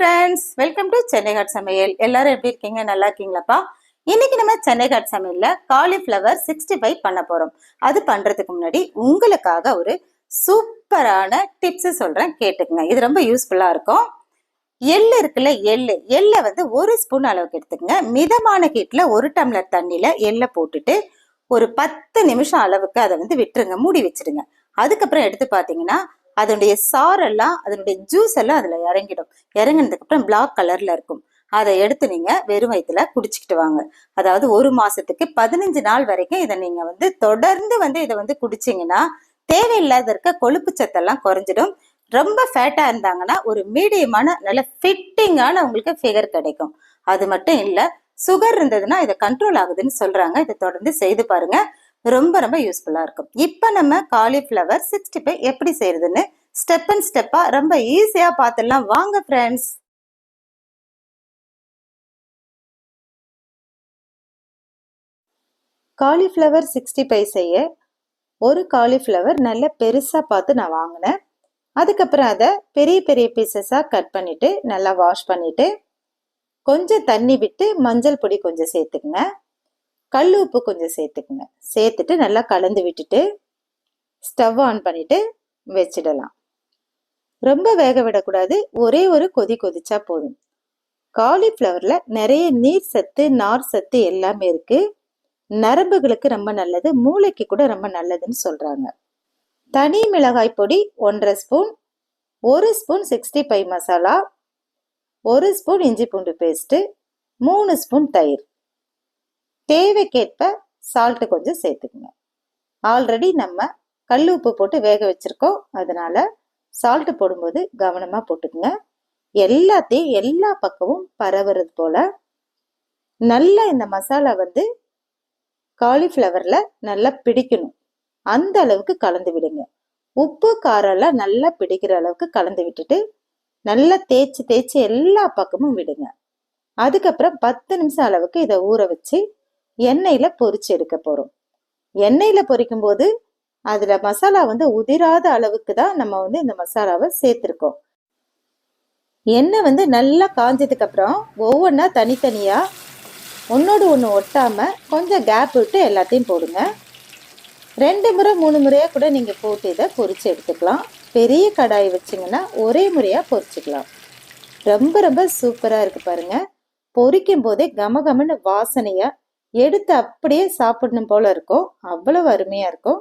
Friends welcome to Chennai hot சமையல் எல்லாரும் எப்படி இருக்கீங்க? நல்லா இருக்கீங்களாப்பா? இன்னைக்கு நம்ம சென்னை ஹாட் சமையல்ல காலிஃப்ளவர் சிக்ஸ்டி ஃபைவ் பண்ண போறோம். அது பண்றதுக்கு முன்னாடி உங்களுக்காக ஒரு சூப்பரான டிப்ஸ் சொல்றேன். கேட்டுக்குங்க. இது ரொம்ப யூஸ்ஃபுல்லா இருக்கும். எள்ளு இருக்குல்ல எள்ளு. எள்ளை வந்து ஒரு ஸ்பூன் அளவுக்கு எடுத்துக்கங்க. மிதமான ஹீட்ல ஒரு டம்ளர் தண்ணியில எள்ளை போட்டுட்டு ஒரு பத்து நிமிஷம் அளவுக்கு அதை வந்து விட்டுருங்க. மூடி வச்சிருங்க. அதுக்கப்புறம் எடுத்து பார்த்தீங்கன்னா அதனுடைய சாரெல்லாம் அதனுடைய ஜூஸ் எல்லாம் அதுல இறங்கிடும். இறங்கினதுக்கு அப்புறம் பிளாக் கலர்ல இருக்கும். அதை எடுத்து நீங்க வெறும் வயிற்றுல குடிச்சிக்கிட்டு வாங்க. அதாவது ஒரு மாசத்துக்கு பதினஞ்சு நாள் வரைக்கும் இதை நீங்க வந்து தொடர்ந்து வந்து இதை வந்து குடிச்சிங்கன்னா தேவையில்லாத இருக்க கொழுப்பு சத்தெல்லாம் குறைஞ்சிடும். ரொம்ப ஃபேட்டா இருந்தாங்கன்னா ஒரு மீடியமான நல்ல ஃபிட்டிங்கான உங்களுக்கு ஃபிகர் கிடைக்கும். அது மட்டும் இல்லை சுகர் இருந்ததுன்னா இதை கண்ட்ரோல் ஆகுதுன்னு சொல்றாங்க. இதை தொடர்ந்து செய்து பாருங்க. ரொம்ப ரொம்ப யூஸ்ஃபுல்லாக இருக்கும். இப்போ நம்ம காலிஃப்ளவர் சிக்ஸ்டி ஃபைவ் எப்படி செய்யறதுன்னு ஸ்டெப் அண்ட் ஸ்டெப்பாக ரொம்ப ஈஸியாக பார்த்துடலாம் வாங்க ஃப்ரெண்ட்ஸ் காலிஃப்ளவர் சிக்ஸ்டி ஃபைவ் செய்ய ஒரு காலிஃப்ளவர் நல்ல பெருசாக பார்த்து நான் வாங்கினேன். அதுக்கப்புறம் அதை பெரிய பெரிய பீசஸாக கட் பண்ணிவிட்டு நல்லா வாஷ் பண்ணிவிட்டு கொஞ்சம் தண்ணி விட்டு மஞ்சள் பொடி கொஞ்சம் சேர்த்துக்குங்க. கல் உப்பு கொஞ்சம் சேர்த்துக்குங்க. சேர்த்துட்டு நல்லா கலந்து விட்டுட்டு ஸ்டவ் ஆன் பண்ணிட்டு வச்சிடலாம். ரொம்ப வேக விடக்கூடாது. ஒரே ஒரு கொதி கொதிச்சா போதும். காலிஃப்ளவரில் நிறைய நீர் சத்து நார் சத்து எல்லாமே இருக்குது நரம்புகளுக்கு ரொம்ப நல்லது மூளைக்கு கூட ரொம்ப நல்லதுன்னு சொல்கிறாங்க தனி மிளகாய் பொடி ஒன்றரை ஸ்பூன் ஒரு ஸ்பூன் சிக்ஸ்டி ஃபைவ் மசாலா ஒரு ஸ்பூன் இஞ்சி பூண்டு பேஸ்ட்டு மூணு ஸ்பூன் தயிர். தேவைக்கேற்ப சால்ட்டு கொஞ்சம் சேர்த்துக்குங்க. ஆல்ரெடி நம்ம கல் உப்பு போட்டு வேக வச்சிருக்கோம். அதனால் சால்ட்டு போடும்போது கவனமாக போட்டுக்குங்க. எல்லாத்தையும் எல்லா பக்கமும் பரவுறது போல் நல்லா இந்த மசாலா வந்து காலிஃப்ளவரில் நல்லா பிடிக்கணும். அந்த அளவுக்கு கலந்து விடுங்க. உப்பு காரெல்லாம் நல்லா பிடிக்கிற அளவுக்கு கலந்து விட்டுட்டு நல்லா தேய்ச்சி தேய்ச்சி எல்லா பக்கமும் விடுங்க. அதுக்கப்புறம் பத்து நிமிஷம் அளவுக்கு இதை ஊற வச்சு எண்ணெயில் பொரிச்சு எடுக்க போகிறோம் எண்ணெயில் பொரிக்கும் போது அதில் மசாலா வந்து உதிராத அளவுக்கு தான் நம்ம வந்து இந்த மசாலாவை சேர்த்துருக்கோம். எண்ணெய் வந்து நல்லா காஞ்சதுக்கு அப்புறம் ஒவ்வொன்றா தனித்தனியாக ஒன்றோடு ஒன்று ஒட்டாமல் கொஞ்சம் கேப் விட்டு எல்லாத்தையும் போடுங்க. ரெண்டு முறை மூணு முறையாக கூட நீங்கள் போட்டு இதை பொரித்து எடுத்துக்கலாம். பெரிய கடாய் வச்சிங்கன்னா ஒரே முறையாக பொரிச்சுக்கலாம். ரொம்ப ரொம்ப சூப்பராக இருக்குது பாருங்கள் பொரிக்கும் போதே கமகமன்னு வாசனையாக எடுத்து அப்படியே சாப்பிடணும் போல இருக்கும். அவ்வளவு அருமையா இருக்கும்.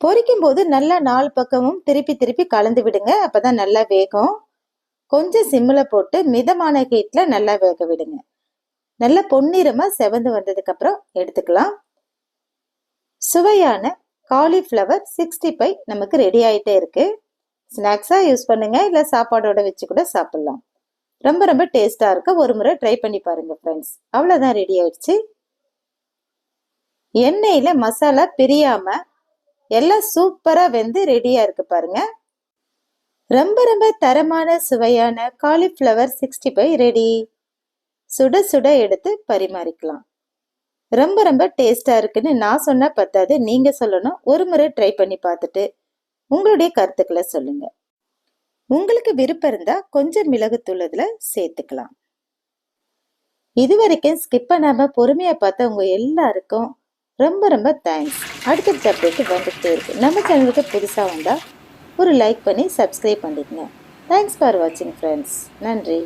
பொரிக்கும் போது நல்லா நாலு பக்கமும் திருப்பி திருப்பி கலந்து விடுங்க. அப்பதான் நல்லா வேகும். கொஞ்சம் சிம்மில் போட்டு மிதமான ஹீட்ல நல்லா வேக விடுங்க. நல்லா பொன்னிறமா செவந்து வந்ததுக்கு அப்புறம் எடுத்துக்கலாம். சுவையான காலிஃப்ளவர் சிக்ஸ்டி ஃபைவ் நமக்கு ரெடி ஆயிட்டே இருக்கு. ஸ்நாக்ஸா யூஸ் பண்ணுங்க. இல்லை சாப்பாடோட வச்சு கூட சாப்பிடலாம். ரொம்ப ரொம்ப டேஸ்ட்டாக இருக்கு. ஒரு முறை ட்ரை பண்ணி பாருங்கள் ஃப்ரெண்ட்ஸ் அவ்வளோதான் ரெடி ஆயிடுச்சு. எண்ணெயில் மசாலா பிரியாமல் எல்லாம் சூப்பராக வெந்து ரெடியாக இருக்கு பாருங்கள் ரொம்ப ரொம்ப தரமான சுவையான காலிஃப்ளவர் சிக்ஸ்டி ஃபைவ் ரெடி சுட சுட எடுத்து பரிமாறிக்கலாம். ரொம்ப ரொம்ப டேஸ்டாக இருக்குன்னு நான் சொன்னால் பத்தாது. நீங்கள் சொல்லணும். ஒரு முறை ட்ரை பண்ணி பார்த்துட்டு உங்களுடைய கருத்துக்களை சொல்லுங்கள் உங்களுக்கு விருப்பம் இருந்தால் கொஞ்சம் மிளகுத்தூள் இதில் சேர்த்துக்கலாம். இது வரைக்கும் ஸ்கிப் பண்ணாமல் பொறுமையாக பார்த்த உங்கள் எல்லாருக்கும் ரொம்ப ரொம்ப தேங்க்ஸ் அடுத்த அப்டேட் வந்துகிட்டே இருக்கு. நம்ம சேனலுக்கு புதுசாக வந்தால் ஒரு லைக் பண்ணி சப்ஸ்கிரைப் பண்ணிக்கங்க தேங்க்ஸ் ஃபார் வாட்சிங் ஃப்ரெண்ட்ஸ் நன்றி.